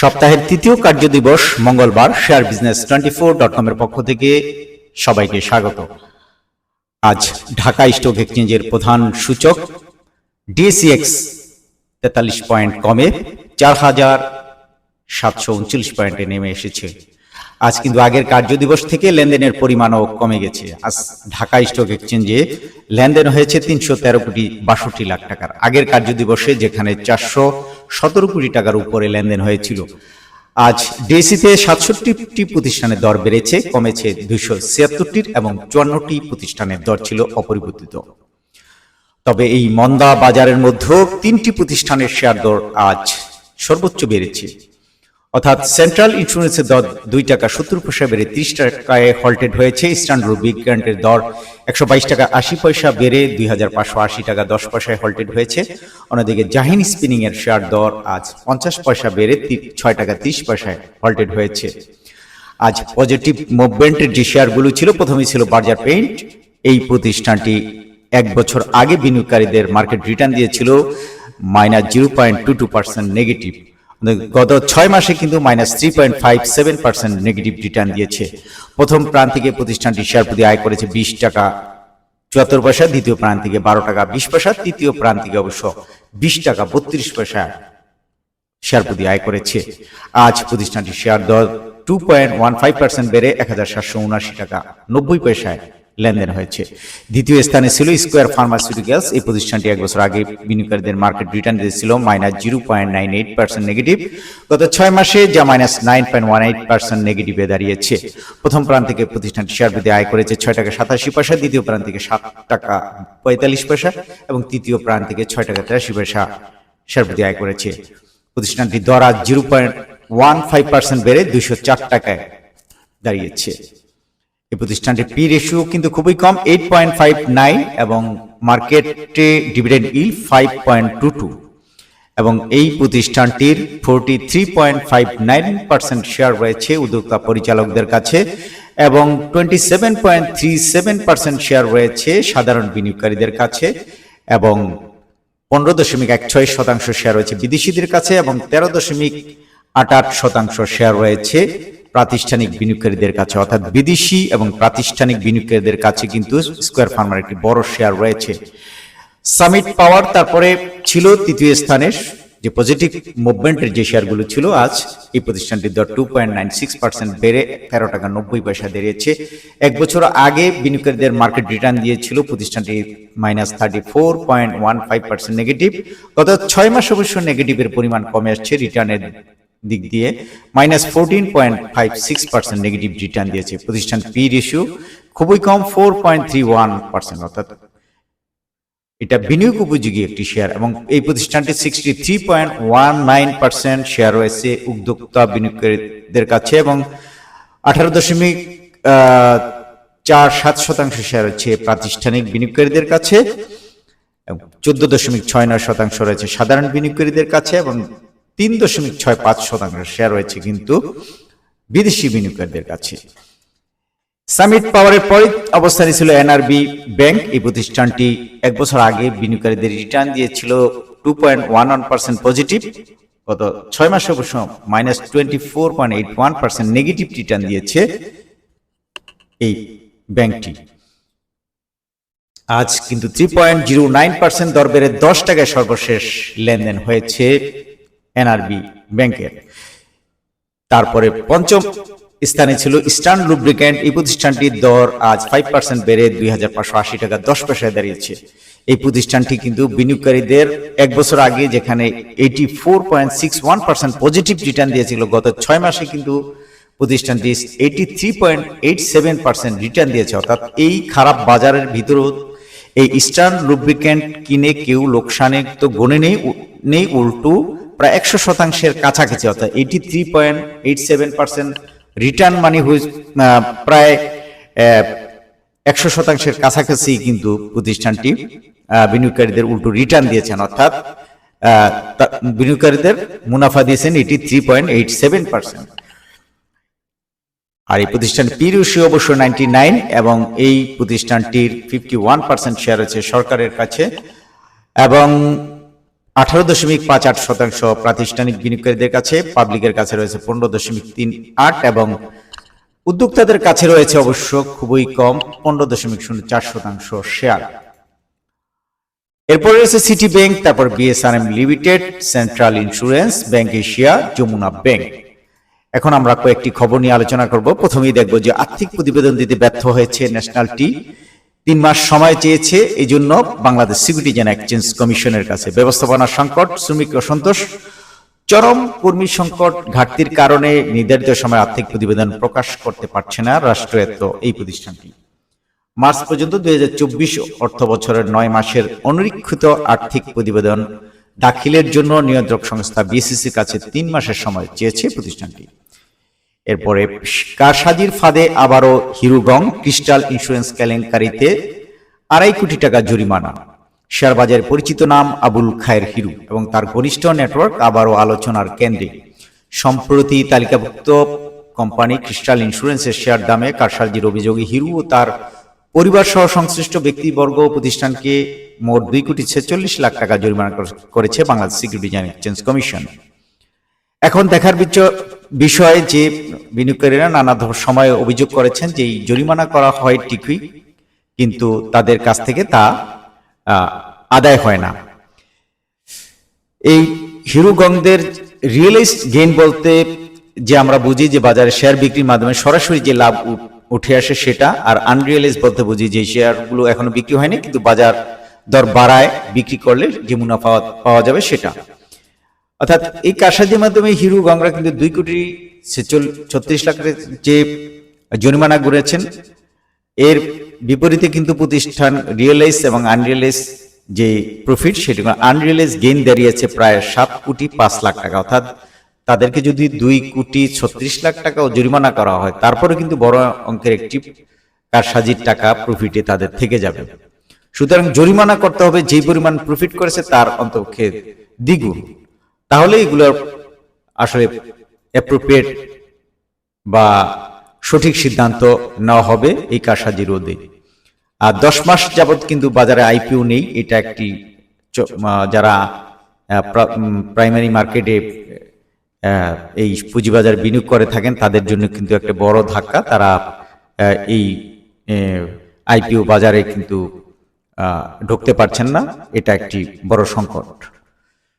সপ্তাহের তৃতীয় কার্যদিবস মঙ্গলবার share business twenty four dot কমের পক্ষ থেকে সবাইকে স্বাগত। আজ ঢাকা স্টক এক্সচেঞ্জের প্রধান সূচক ডিএসিএক্স তেতাল্লিশ পয়েন্ট কমে চার হাজার সাতশো উনচল্লিশ পয়েন্টে নেমে এসেছে। আজ কিন্তু আগের কার্যদিবস থেকে লেনদেনের পরিমাণও কমে গেছে। আজ ঢাকা স্টক এক্সচেঞ্জে লেনদেন হয়েছে তিনশো তেরো কোটি বাষট্টি লাখ টাকার। আগের কার্যদিবসে যেখানে চারশো সতেরো কোটি টাকার উপরে লেনদেন হয়েছিল। আজ ডিএসিতে সাতষট্টিটি প্রতিষ্ঠানের দর বেড়েছে, কমেছে দুইশো ছিয়াত্তরটির এবং চুয়ান্নটি প্রতিষ্ঠানের দর ছিল অপরিবর্তিত। তবে এই মন্দা বাজারের মধ্যেও তিনটি প্রতিষ্ঠানের শেয়ার দর আজ সর্বোচ্চ বেড়েছে। অর্থাৎ সেন্ট্রাল ইন্স্যুরেন্সের দর দুই টাকা সত্তর পয়সা বেড়ে ত্রিশ টাকায় হল্টেড হয়েছে। ইস্টার্ন রুবিক গ্রান্টের দর একশো বাইশ টাকা আশি পয়সা বেড়ে দুই হাজার পাঁচশো আশি টাকা দশ পয়সায় হল্টেড হয়েছে। অন্যদিকে জাহিন স্পিনিং এর শেয়ার দর আজ পঞ্চাশ পয়সা বেড়ে ছয় টাকা ত্রিশ পয়সায় হল্টেড হয়েছে। আজ পজিটিভ মুভমেন্টের যে শেয়ারগুলো ছিল, প্রথমেই ছিল বার্জার পেইন্ট এই প্রতিষ্ঠানটি এক বছর আগে বিনিয়োগকারীদের মার্কেট রিটার্ন দিয়েছিল minus zero point two two percent negative গত ছয় মাসে কিন্তু minus three point five seven percent negative return দিয়েছে। প্রথম প্রান্তিকে প্রতিষ্ঠানটি শেয়ার প্রতি আয় করেছে বিশ টাকা, চুয়াত্তর পয়সা, দ্বিতীয় প্রান্তিকে বারো টাকা, বিশ পয়সা, তৃতীয় প্রান্তিকে অবশ্য বিশ টাকা, বত্রিশ পয়সা শেয়ার প্রতি আয় করেছে। আজ প্রতিষ্ঠানটি শেয়ার দর two point one five percent বেড়ে এক হাজার সাতশো উনআশি টাকা, নব্বই পয়সায় লেনদেন হয়েছে। দ্বিতীয় স্থানে ছিল স্কোয়ার ফার্মাসিউটিক্যালস এই প্রতিষ্ঠানটি এক বছর আগে বিনিয়োগকারীদের মার্কেট রিটার্ন দিয়েছিল। Minus zero point nine eight percent negative গত ছয় মাসে যা minus nine point one eight percent নেগেটিভে দাঁড়িয়েছে। প্রথম প্রান্তিকে প্রতিষ্ঠানটি শেয়ার প্রতি আয় করেছে ছয় টাকা সাতাশি পয়সা, দ্বিতীয় প্রান্তিকে সাত টাকা পঁয়তাল্লিশ পয়সা এবং তৃতীয় প্রান্তিকে ছয় টাকা তিরাশি পয়সা শেয়ার প্রতি আয় করেছে। প্রতিষ্ঠানটি দর আজ zero point one five percent বেড়ে দুইশো চার টাকায় দাঁড়িয়েছে। এই প্রতিষ্ঠানটির পি রেশিও কিন্তু খুবই কম এইট পয়েন্ট ফাইভ নাইন এবং মার্কেটে dividend yield five point two two এবং এই প্রতিষ্ঠানটির forty three point five nine percent share রয়েছে উদ্যোক্তা পরিচালকদের কাছে এবং twenty seven point three seven percent share রয়েছে সাধারণ বিনিয়োগকারীদের কাছে এবং পনেরো দশমিক এক ছয় শতাংশ শেয়ার রয়েছে বিদেশিদের কাছে এবং তেরো দশমিক আট আট শতাংশ শেয়ার রয়েছে প্রাতিষ্ঠানিক বিনিয়োগকারীদের কাছে, অর্থাৎ বিদেশি এবং প্রাতিষ্ঠানিক বিনিয়োগকারীদের কাছে কিন্তু স্কোয়ার ফার্মার একটি বড় শেয়ার রয়েছে। সামিট পাওয়ার তারপরে ছিল তৃতীয় স্থানে, যে পজিটিভ মুভমেন্টের যে শেয়ারগুলো ছিল, আজ এই প্রতিষ্ঠানটির দর two point nine six percent বেড়ে তেরো টাকা নব্বই পয়সা দাঁড়িয়েছে। এক বছর আগে বিনিয়োগকারীদের মার্কেট রিটার্ন দিয়েছিল প্রতিষ্ঠানটি minus thirty four point one five percent negative গত ছয় মাস অবশ্য নেগেটিভের পরিমাণ কমে আসছে রিটার্নের দিক দিয়ে minus fourteen point five six percent negative return দিয়েছে। প্রতিষ্ঠান পি রেশিও খুবই কম four point three one percent অর্থাৎ এটা বিনিয়োগ উপযোগী একটি শেয়ার এবং এই প্রতিষ্ঠানটি sixty three point one nine percent share রয়েছে উদ্যোক্তা বিনিয়োগকারীদের কাছে এবং আঠারো দশমিক চার সাত শতাংশ শেয়ার হচ্ছে প্রাতিষ্ঠানিক বিনিয়োগকারীদের কাছে চোদ্দ দশমিক ছয় নয় শতাংশ রয়েছে সাধারণ বিনিয়োগকারীদের কাছে এবং তিন দশমিক ছয় পাঁচ শতাংশ শেয়ার রয়েছে কিন্তু বিদেশি বিনিয়োগকারীদের কাছে। সামিট পাওয়ারের পরে অবস্থানে ছিল এনআরবি ব্যাংক এই প্রতিষ্ঠানটি এক বছর আগে বিনিয়োগকারীদের রিটার্ন দিয়েছিল two point one one percent positive গত ছয় মাসে অবশ্য minus twenty four point eight one percent negative return দিয়েছে এই ব্যাংকটি। আজ কিন্তু three point zero nine percent দর বেড়ে দশ টাকায় সর্বশেষ লেনদেন হয়েছে। এনআরবি ব্যাংকের। তারপরে পঞ্চম স্থানে ছিল ইস্টার্ন লুব্রিক্যান্ট এই প্রতিষ্ঠানটির দর আজ ফাইভ পার্সেন্ট বেড়ে দুই হাজার পাঁচশো আশি টাকা দশ পয়সায় দাঁড়িয়েছে। এই প্রতিষ্ঠানটি কিন্তু বিনিয়োগকারীদের এক বছর আগে যেখানে eighty four point six one percent positive return দিয়েছিল, গত ছয় মাসে কিন্তু প্রতিষ্ঠানটি eighty three point eight seven percent return দিয়েছে। অর্থাৎ এই খারাপ বাজারের ভিতরেও এই ইস্টার্ন লুব্রিক্যান্ট কিনে কেউ লোকসানে তো গণে নেই নেই, উল্টো প্রায় একশো শতাংশের কাছাকাছি, অর্থাৎ eighty three point eight seven percent return money wise প্রায় একশো শতাংশের কাছাকাছি কিন্তু প্রতিষ্ঠানটি বিনিয়োগকারীদের উল্টো রিটার্ন দিয়েছেন, অর্থাৎ বিনিয়োগকারীদের মুনাফা দিয়েছেন এটি three point eight seven percent আর এই প্রতিষ্ঠান পিরুষি অবশ্য নাইনটি নাইন এবং এই প্রতিষ্ঠানটির ফিফটি ওয়ান পার্সেন্ট শেয়ার আছে সরকারের কাছে। এবং আঠারো দশমিক পাঁচ আট শতাংশ প্রাতিষ্ঠানিক বিনিয়োগকারীদের কাছে, পাবলিকের কাছে রয়েছে পনেরো দশমিক তিন আট এবং উদ্যোক্তাদের কাছে রয়েছে অবশ্য খুবই কম, পনেরো দশমিক শূন্য চার শতাংশ শেয়ার। এরপর রয়েছে সিটি ব্যাংক, তারপর BSRM Limited, Central Insurance, Bank Asia, Jamuna Bank. এখন আমরা কয়েকটি খবর নিয়ে আলোচনা করব। প্রথমেই দেখব যে আর্থিক প্রতিবেদন দিতে ব্যর্থ হয়েছে ন্যাশনালটি তিন মাস সময় চেয়েছে এই জন্য বাংলাদেশ সিকিউরিটিজ অ্যান্ড এক্সচেঞ্জ কমিশনের কাছে ব্যবস্থাপনা সংকট, শ্রমিক অসন্তোষ, চরম কর্মী সংকট ঘাটতির কারণে নির্ধারিত সময় আর্থিক প্রতিবেদন প্রকাশ করতে পারছে না রাষ্ট্রায়ত্ত এই প্রতিষ্ঠানটি। মার্চ পর্যন্ত দুই হাজার চব্বিশ অর্থ বছরের নয় মাসের অনিরীক্ষিত আর্থিক প্রতিবেদন দাখিলের জন্য নিয়ন্ত্রক সংস্থা বিসিসির কাছে তিন মাসের সময় চেয়েছে প্রতিষ্ঠানটি। এরপরে কারসাজির ফাঁদে আবারও হিরুগং ক্রিস্টাল ইন্স্যুরেন্স কেলেঙ্কারিতে আড়াই কোটি টাকা জরিমানা। শেয়ার বাজারে পরিচিত নাম আবুল খায়ের হিরু এবং তার ঘনিষ্ঠ নেটওয়ার্ক আবারও আলোচনার কেন্দ্রে। সম্প্রতি তালিকাভুক্ত কোম্পানি ক্রিস্টাল ইন্স্যুরেন্সের শেয়ার দামে কারসাজির অভিযোগে হিরু ও তার পরিবার সহ সংশ্লিষ্ট ব্যক্তিবর্গ ও প্রতিষ্ঠানকে মোট দুই কোটি ছেচল্লিশ লাখ টাকা জরিমানা কর- করেছে Bangladesh Securities and Exchange Commission. এখন দেখার বিষয় যে বিনিয়োগকারীরা নানা সময়ে অভিযোগ করেছেন যে জরিমানা করা হয় ঠিকই, কিন্তু তাদের কাছ থেকে তা আদায় হয় না। এই হিরুগংদের রিয়েলাইজ গেইন বলতে যে আমরা বুঝি যে বাজারে শেয়ার বিক্রির মাধ্যমে সরাসরি যে লাভ উঠে আসে সেটা, আর আনরিয়েলাইজ বলতে বুঝি যে শেয়ারগুলো এখনও বিক্রি হয়নি, কিন্তু বাজার দর বাড়ায়, বিক্রি করলে যে মুনাফা পাওয়া যাবে সেটা। অর্থাৎ এই কারসাজির মাধ্যমে হিরু গংরা কিন্তু দুই কোটি ছত্রিশ লাখের যে জরিমানা গড়েছেন এর বিপরীতে কিন্তু প্রতিষ্ঠান রিয়েলাইজ এবং আনরিয়েলাইজ যে প্রফিট সেটি আনরিয়েলাইজ গেইন দাঁড়িয়েছে প্রায় সাত কোটি পাঁচ লাখ টাকা। অর্থাৎ তাদেরকে যদি দুই কোটি ছত্রিশ লাখ টাকাও জরিমানা করা হয় তারপরে কিন্তু বড় অঙ্কের একটি কারসাজির টাকা প্রফিটে তাদের থেকে যাবে। সুতরাং জরিমানা করতে হবে যে পরিমাণ প্রফিট করেছে তার অন্তপক্ষে দ্বিগুণ। তাহলে এগুলোর আসলে অ্যাপ্রোপ্রিয়েট বা সঠিক সিদ্ধান্ত নেওয়া হবে এই কারসাজি রোধে। আর দশ মাস যাবত কিন্তু বাজারে আইপিও নেই, এটা একটি যারা প্রাইমারি মার্কেটে এই পুঁজিবাজার বিনিয়োগ করে থাকেন, তাদের জন্য কিন্তু একটা বড় ধাক্কা। তারা এই আইপিও বাজারে কিন্তু ঢুকতে পারছেন না, এটা একটি বড় সংকট।